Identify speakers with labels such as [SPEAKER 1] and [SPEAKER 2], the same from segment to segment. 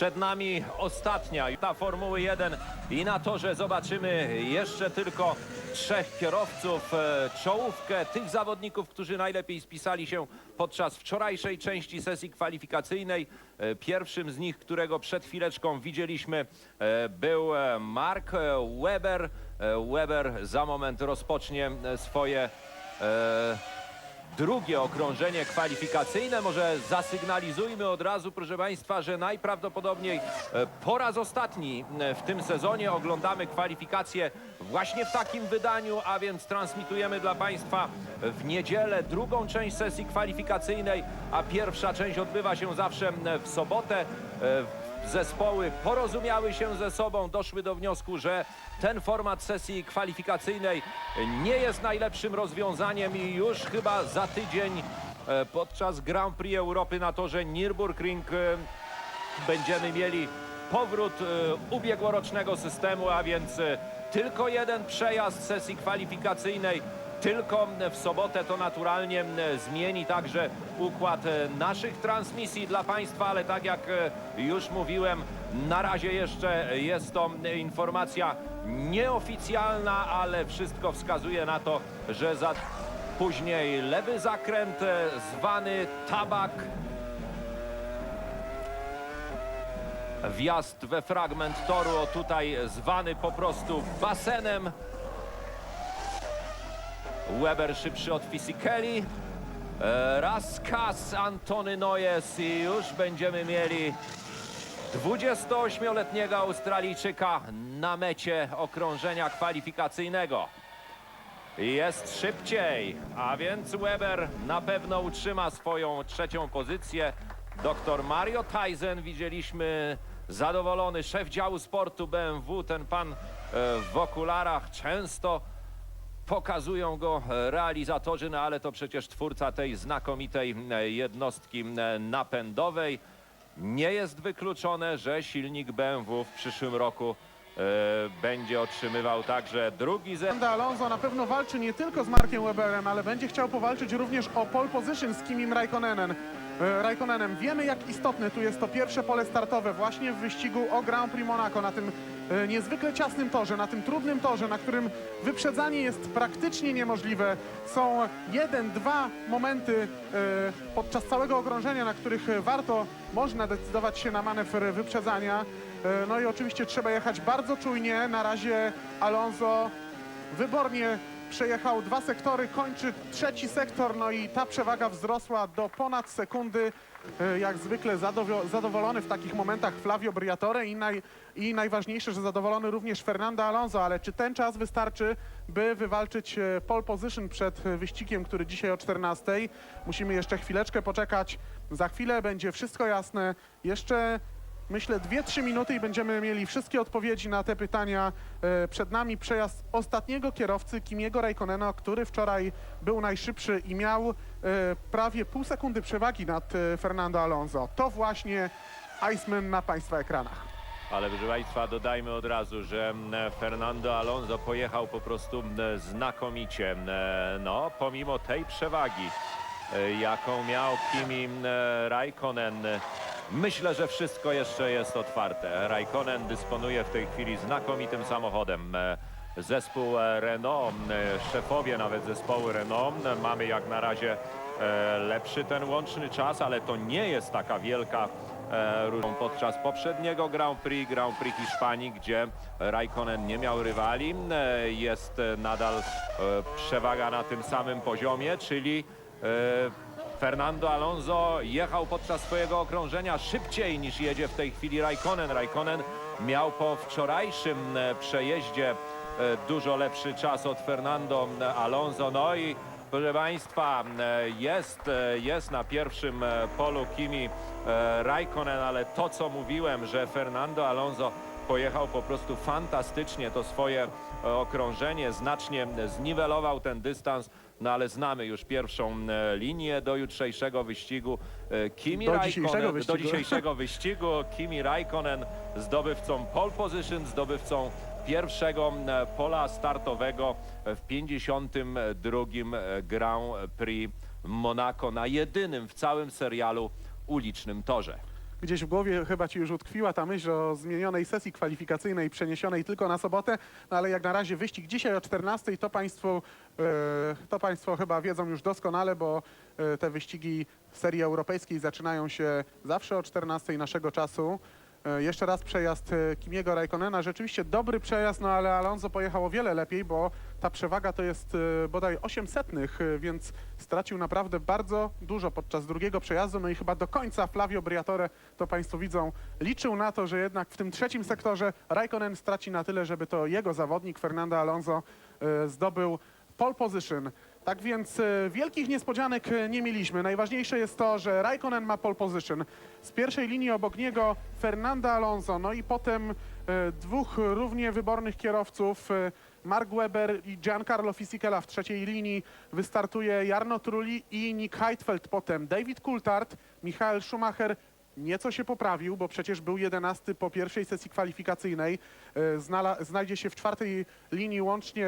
[SPEAKER 1] Przed nami ostatnia ta Formuły 1 i na torze zobaczymy jeszcze tylko trzech kierowców, e, czołówkę tych zawodników, którzy najlepiej spisali się podczas wczorajszej części sesji kwalifikacyjnej. E, Pierwszym z nich, którego przed chwileczką widzieliśmy, e, był Mark Weber. Weber za moment rozpocznie swoje drugie okrążenie kwalifikacyjne. Może zasygnalizujmy od razu, proszę Państwa, że najprawdopodobniej e, po raz ostatni e, w tym sezonie oglądamy kwalifikacje właśnie w takim wydaniu, a więc transmitujemy dla Państwa w niedzielę drugą część sesji kwalifikacyjnej, a pierwsza część odbywa się zawsze e, w sobotę. Zespoły porozumiały się ze sobą, doszły do wniosku, że ten format sesji kwalifikacyjnej nie jest najlepszym rozwiązaniem i już chyba za tydzień e, podczas Grand Prix Europy na torze Nürburgring e, będziemy mieli powrót e, ubiegłorocznego systemu, a więc tylko jeden przejazd sesji kwalifikacyjnej. Tylko w sobotę to naturalnie zmieni także układ e, naszych transmisji dla Państwa, ale tak jak e, już mówiłem, na razie jeszcze jest to informacja nieoficjalna, ale wszystko wskazuje na to, że za później lewy zakręt e, zwany tabak wjazd we fragment toru, tutaj zwany po prostu basenem. Weber szybszy od Fisichella. E, Raskas, Antony Nojes i już będziemy mieli 28-letniego Australijczyka na mecie okrążenia kwalifikacyjnego. Jest szybciej, a więc Weber na pewno utrzyma swoją trzecią pozycję. Doktor Mario Tyson widzieliśmy zadowolony, szef działu sportu BMW, ten pan e, w okularach często pokazują go realizatorzy, no ale to przecież twórca tej znakomitej e, jednostki e, napędowej. Nie jest wykluczone, że silnik BMW w przyszłym roku e, będzie otrzymywał także drugi ze...
[SPEAKER 2] Fernando Alonso na pewno walczy nie tylko z Markiem Weberem, ale będzie chciał powalczyć również o pole position z Kimim Raikkonenem. Raikkonenem. Wiemy, jak istotne tu jest to pierwsze pole startowe właśnie w wyścigu o Grand Prix Monaco na tym e, niezwykle ciasnym torze, na tym trudnym torze, na którym wyprzedzanie jest praktycznie niemożliwe. Są jeden, dwa momenty e, podczas całego okrążenia, na których warto, można decydować się na manewr wyprzedzania. E, No i oczywiście trzeba jechać bardzo czujnie. Na razie Alonso wybornie przejechał dwa sektory, kończy trzeci sektor, no i ta przewaga wzrosła do ponad sekundy. E, Jak zwykle zadowo- zadowolony w takich momentach Flavio Briatore i, naj, i najważniejsze, że zadowolony również Fernando Alonso, ale czy ten czas wystarczy, by wywalczyć e, pole position przed e, wyścigiem, który dzisiaj o 14? Musimy jeszcze chwileczkę poczekać. Za chwilę będzie wszystko jasne. Jeszcze Myślę 2-3 minuty i będziemy mieli wszystkie odpowiedzi na te pytania. E, Przed nami przejazd ostatniego kierowcy Kimiego Raikkonena, który wczoraj był najszybszy i miał e, prawie pół sekundy przewagi nad e, Fernando Alonso. To właśnie Iceman na Państwa ekranach.
[SPEAKER 1] Ale proszę Państwa, dodajmy od razu, że Fernando Alonso pojechał po prostu znakomicie. No, pomimo tej przewagi, jaką miał Kimi Raikkonen, myślę, że wszystko jeszcze jest otwarte. Raikkonen dysponuje w tej chwili znakomitym samochodem. E, Zespół e, Renault, m, szefowie nawet zespołu Renault, mamy jak na razie e, lepszy ten łączny czas, ale to nie jest taka wielka e, różnicą podczas poprzedniego Grand Prix, Grand Prix Hiszpanii, gdzie Raikkonen nie miał rywali. E, Jest e, nadal e, przewaga na tym samym poziomie, czyli e, Fernando Alonso jechał podczas swojego okrążenia szybciej niż jedzie w tej chwili Raikkonen. Raikkonen miał po wczorajszym e, przejeździe e, dużo lepszy czas od Fernando Alonso. No i proszę Państwa, e, jest, jest na pierwszym polu Kimi Raikkonen, ale to co mówiłem, że Fernando Alonso pojechał po prostu fantastycznie to swoje e, okrążenie, znacznie zniwelował ten dystans, no ale znamy już pierwszą e, linię do jutrzejszego wyścigu. E, Kimi
[SPEAKER 2] Do
[SPEAKER 1] Raikkonen,
[SPEAKER 2] dzisiejszego
[SPEAKER 1] do
[SPEAKER 2] wyścigu.
[SPEAKER 1] dzisiejszego wyścigu. Kimi Raikkonen zdobywcą pole position, zdobywcą pierwszego e, pola startowego w 52 Grand Prix Monaco na jedynym w całym serialu ulicznym torze.
[SPEAKER 2] Gdzieś w głowie chyba ci już utkwiła ta myśl o zmienionej sesji kwalifikacyjnej przeniesionej tylko na sobotę, no ale jak na razie wyścig dzisiaj o 14 to państwo, e, to państwo chyba wiedzą już doskonale, bo e, te wyścigi serii europejskiej zaczynają się zawsze o 14 naszego czasu. E, Jeszcze raz przejazd e, Kimiego Raikkonena. Rzeczywiście dobry przejazd, no ale Alonso pojechał o wiele lepiej, bo ta przewaga to jest e, bodaj 800, e, więc stracił naprawdę bardzo dużo podczas drugiego przejazdu. No i chyba do końca Flavio Briatore, to Państwo widzą, liczył na to, że jednak w tym trzecim sektorze Raikkonen straci na tyle, żeby to jego zawodnik Fernando Alonso zdobył pole position. Tak więc e, wielkich niespodzianek e, nie mieliśmy. Najważniejsze jest to, że Raikkonen ma pole position. Z pierwszej linii obok niego Fernando Alonso, no i potem e, dwóch równie wybornych kierowców, Mark Webber i Giancarlo Fisichella w trzeciej linii. Wystartuje Jarno Trulli i Nick Heidfeld potem. David Coulthard, Michael Schumacher nieco się poprawił, bo przecież był 11 po pierwszej sesji kwalifikacyjnej. Znala- znajdzie się w czwartej linii łącznie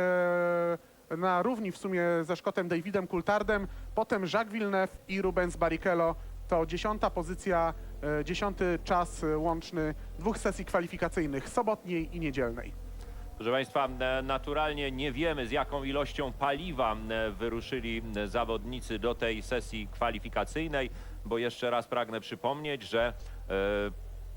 [SPEAKER 2] na równi w sumie ze Szkotem Davidem Coulthardem, potem Jacques Villeneuve i Rubens Barrichello. To dziesiąta pozycja, e, dziesiąty czas e, łączny dwóch sesji kwalifikacyjnych, sobotniej i niedzielnej.
[SPEAKER 1] Proszę Państwa, e, naturalnie nie wiemy z jaką ilością paliwa wyruszyli zawodnicy do tej sesji kwalifikacyjnej, bo jeszcze raz pragnę przypomnieć, że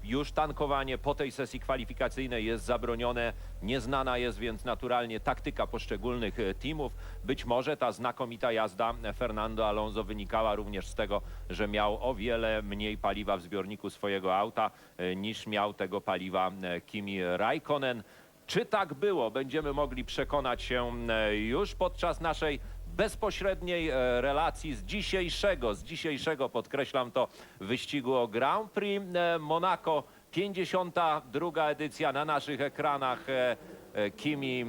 [SPEAKER 1] już tankowanie po tej sesji kwalifikacyjnej jest zabronione, nieznana jest więc naturalnie taktyka poszczególnych e, teamów. Być może ta znakomita jazda Fernando Alonso wynikała również z tego, że miał o wiele mniej paliwa w zbiorniku swojego auta e, niż miał tego paliwa e, Kimi Raikkonen. Czy tak było, będziemy mogli przekonać się już podczas naszej bezpośredniej e, relacji z dzisiejszego, z dzisiejszego, podkreślam to, wyścigu o Grand Prix e, Monaco. 52 edycja na naszych ekranach e, Kimi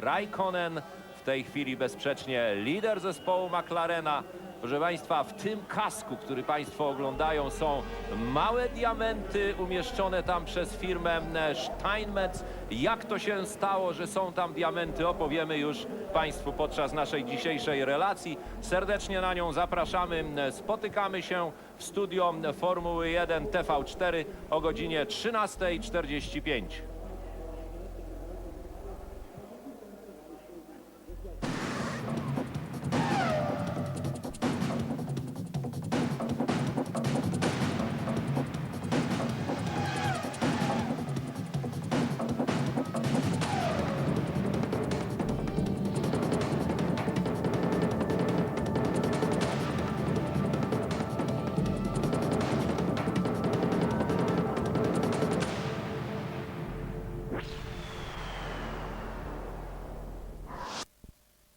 [SPEAKER 1] Raikkonen. W tej chwili bezsprzecznie lider zespołu McLarena. Proszę Państwa, w tym kasku, który Państwo oglądają, są małe diamenty umieszczone tam przez firmę e, Steinmetz. Jak to się stało, że są tam diamenty, opowiemy już Państwu podczas naszej dzisiejszej relacji. Serdecznie na nią zapraszamy. E, Spotykamy się w studio Formuły 1 TV4 o godzinie 13.45.